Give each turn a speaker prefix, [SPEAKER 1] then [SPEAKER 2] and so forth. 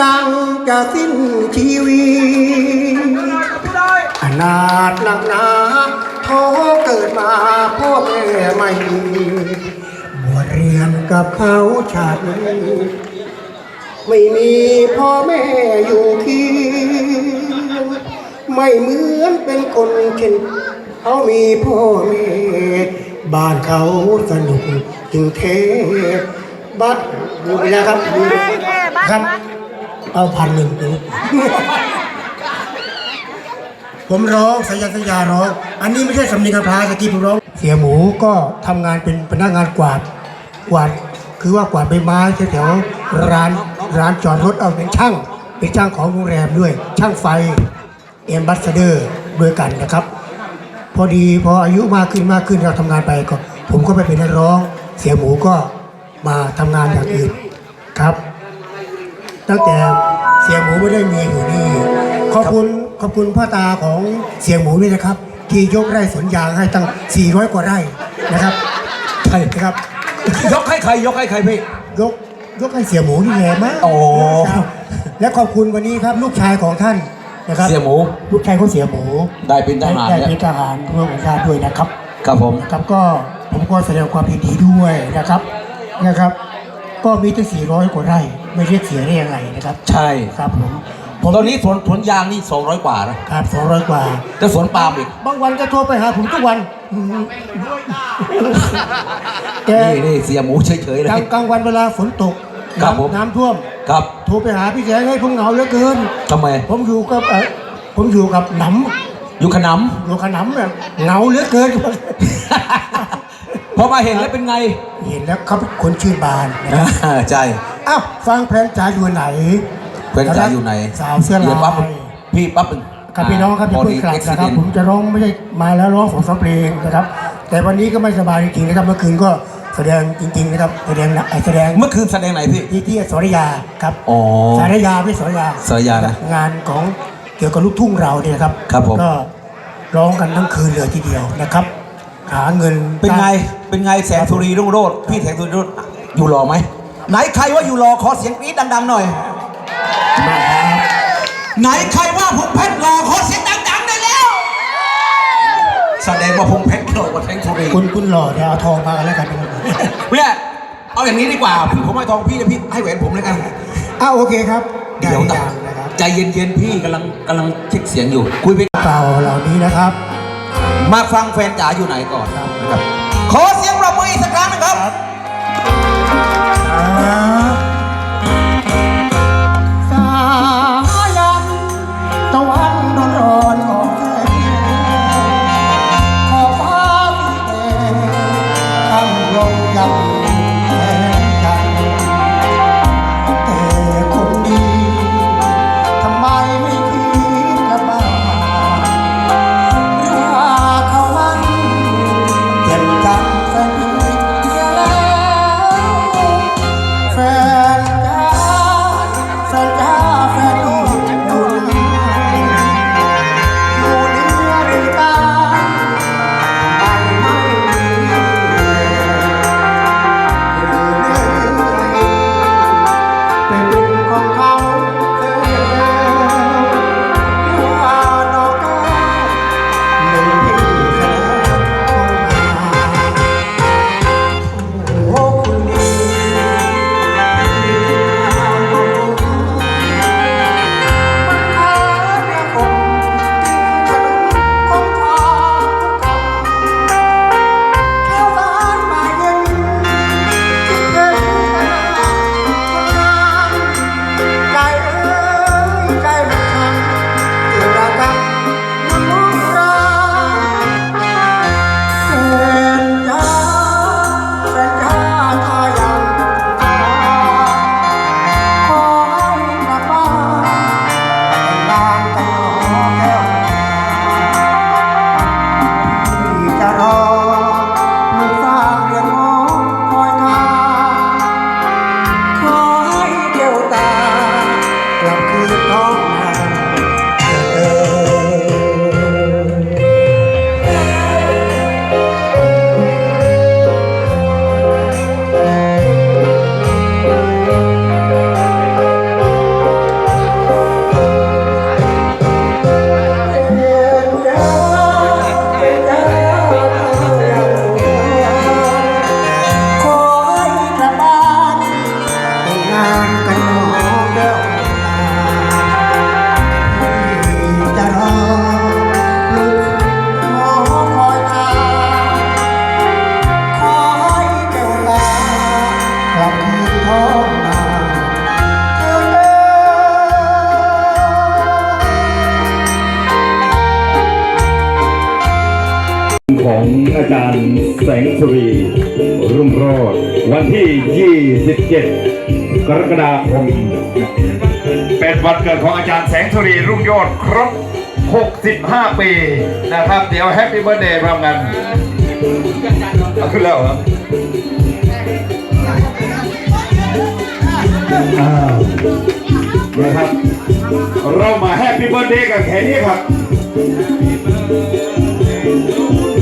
[SPEAKER 1] ดังจะสิ้นชีวิตอนาถหนักหนาท้อเกิดมาพ่อแม่ไม่มีบวชเรียนกับเขาชาตินี้ไม่มีพ่อแม่อยู่เคียงไม่เหมือนเป็นคนเช่นเขามีพ่อแม่บ้านเขาสนุกจึงเทบัดดูไปแล้วครับดูครับ เอาพันหนึ่งดูผมร้องสัญญาสัญญาร้อง อันนี้ไม่ใช่สำเนียงคำพาสกี้ผมร้อง เสียหมูก็ทำงานเป็นพนักงานกวาดกวาดคือว่ากวาดใบไม้แถวๆร้านร้านจอดรถเอาเป็นช่าง เป็นช่างของโรงแรมด้วย ช่างไฟเอ็มบัสเดอร์ด้วยกันนะครับ พอดีพออายุมากขึ้นมากขึ้นเราทำงานไปก็ ผมก็ไปเป็นนักร้อง เสียหมูก็มาทำงานอย่างอื่นครับ ตั้งแต่เสียงหมูไม่ได้มีอยู่นี่ ขอบคุณขอบคุณพ่อตาของเสียงหมูนี่นะครับ ที่ยกไร่สวนยางให้ตั้ง 400 กว่าไร่นะครับ ใช่นะครับ
[SPEAKER 2] ยกให้ใครยกให้ใครพี่
[SPEAKER 1] ยกยกให้เสียหมูนี่แหละมั้ง
[SPEAKER 2] โอ้
[SPEAKER 1] ครับและขอบคุณวันนี้ครับลูกชายของท่านนะครับ
[SPEAKER 2] เสียหมู
[SPEAKER 1] ลูกชายของเสียหมู
[SPEAKER 2] ได้เป็นทหาร
[SPEAKER 1] ได้
[SPEAKER 2] เนี่ย
[SPEAKER 1] เป็นทหารเพื่อของชาติด้วยนะครับ
[SPEAKER 2] ครับผม
[SPEAKER 1] ครับก็ผมก็แสดงความยินดีด้วยนะครับนะครับ ก็มีตั้ง400 กว่าไร่ ไม่เรียกเสียได้ยังไงนะครับ
[SPEAKER 2] ใช่
[SPEAKER 1] ครับผมผม
[SPEAKER 2] ตอนนี้สวนสวนยางนี่ 200 กว่านะครับ
[SPEAKER 1] 200 กว่า
[SPEAKER 2] แต่สวนปาล์มอีก
[SPEAKER 1] บางวันก็โทรไปหาผมทุกวันแก
[SPEAKER 2] นี่นี่เสียหมูเฉยๆเล
[SPEAKER 1] กลาง
[SPEAKER 2] ย
[SPEAKER 1] กลางวันเวลาฝนตก
[SPEAKER 2] ครับผม
[SPEAKER 1] น้ำน้ำท่วม
[SPEAKER 2] ครับ
[SPEAKER 1] โทรไปหาพี่แสงให้ผมเหงาเหลือเกิน
[SPEAKER 2] ทำไม
[SPEAKER 1] ผมอยู่กับเอ่อผมอยู่กับหน
[SPEAKER 2] อยู่ขนำ
[SPEAKER 1] อยู่กับหนำแบบเหงาเหลือเกินำ
[SPEAKER 2] พอมาเห็นแล้วเป็นไง
[SPEAKER 1] เห็นแล้วเขาเป็นคนชื่นบานนะครับ
[SPEAKER 2] อ่าใช่
[SPEAKER 1] อ้าวฟังเพลงจ๋าอยู่ไหน
[SPEAKER 2] เพื่อนจ๋าอยู่ไหน
[SPEAKER 1] สาวเสื้อ
[SPEAKER 2] ดี๋ยว
[SPEAKER 1] ลา
[SPEAKER 2] ปั๊บ
[SPEAKER 1] ย
[SPEAKER 2] พี่ปั๊บเป็น
[SPEAKER 1] ครับพี่น้องครับพี่
[SPEAKER 2] พอ
[SPEAKER 1] เพื่
[SPEAKER 2] ดี
[SPEAKER 1] อนกลับ
[SPEAKER 2] เอ็กซิ
[SPEAKER 1] นะค
[SPEAKER 2] เด
[SPEAKER 1] รับ
[SPEAKER 2] น
[SPEAKER 1] ผมจะร้องไม่ใช่มาแล้วร้องของสองเพลงนะครับ แต่วันนี้ก็ไม่สบายจริงๆนะครับเมื่อคืนก็แสดงจริงๆนะครับแสดงนะแสดง
[SPEAKER 2] เมื่อคืนแสดงไหนพี่
[SPEAKER 1] ที่ที่สรยาครับ
[SPEAKER 2] อ๋อ
[SPEAKER 1] สารยาไม่สรยา
[SPEAKER 2] สรยานะ
[SPEAKER 1] งานของเกี่ยวกับลูกทุ่งเราเนี่ยนะครับ
[SPEAKER 2] ครับผม
[SPEAKER 1] ก็ร้องกันทั้งคืนเลยทีเดียวนะครับ หาเงิน
[SPEAKER 2] เป็นไง เป็นไงแสงสุรีรุ่งโรจน์พี่แสงสุรีรุ่งโรจน์อยู่รอไหม ไหนใครว่าอยู่รอขอเสียงกรี๊ดดัง ๆ หน่อย
[SPEAKER 1] มาครับ
[SPEAKER 2] ไหนใครว่าพงเพชรรอขอเสียงดังๆได้แล้วแสดงว่าพงเพชรหล่อกว่าแสงสุรี
[SPEAKER 1] คุณคุณหล่อเดี๋ยวเอาทองมากันแล้วกันนะครับ
[SPEAKER 2] เนี่ยเอาอย่างนี้ดีกว่าพี่ผมให้ทองพี่นะพี่ให้แหวนผมแล้วกัน
[SPEAKER 1] อ้าวโอเคครับ
[SPEAKER 2] เดี๋ยว
[SPEAKER 1] ได้
[SPEAKER 2] นะ
[SPEAKER 1] ยังนะครับ
[SPEAKER 2] ใจเย็นๆพี่กำลังกำลังเช็คเสียงอยู่ คุยไป
[SPEAKER 1] เก่าเหล่านี้นะครับ
[SPEAKER 2] มาฟังแฟนจ๋าอยู่ไหนก่อนนะครับ ขอเสียงปรบมืออีกสักครั้งนะครับ
[SPEAKER 1] ของอาจารย์แส
[SPEAKER 3] งสุรี รุ่งโรจน์วันที่ 27 กรกฎาคม เป็นวันเกิดของอาจารย์แสงสุรี รุ่งโรจน์ครบ 65 ปีนะครับ เดี๋ยวแฮปปี้เบ t ร์เดย์พร้อมกันเอาขึ้นแล้วเหรออ้าวนะครับ เรามาแฮปปี้เบ t ร์เดย์กันแค่นี้ครับ
[SPEAKER 2] อา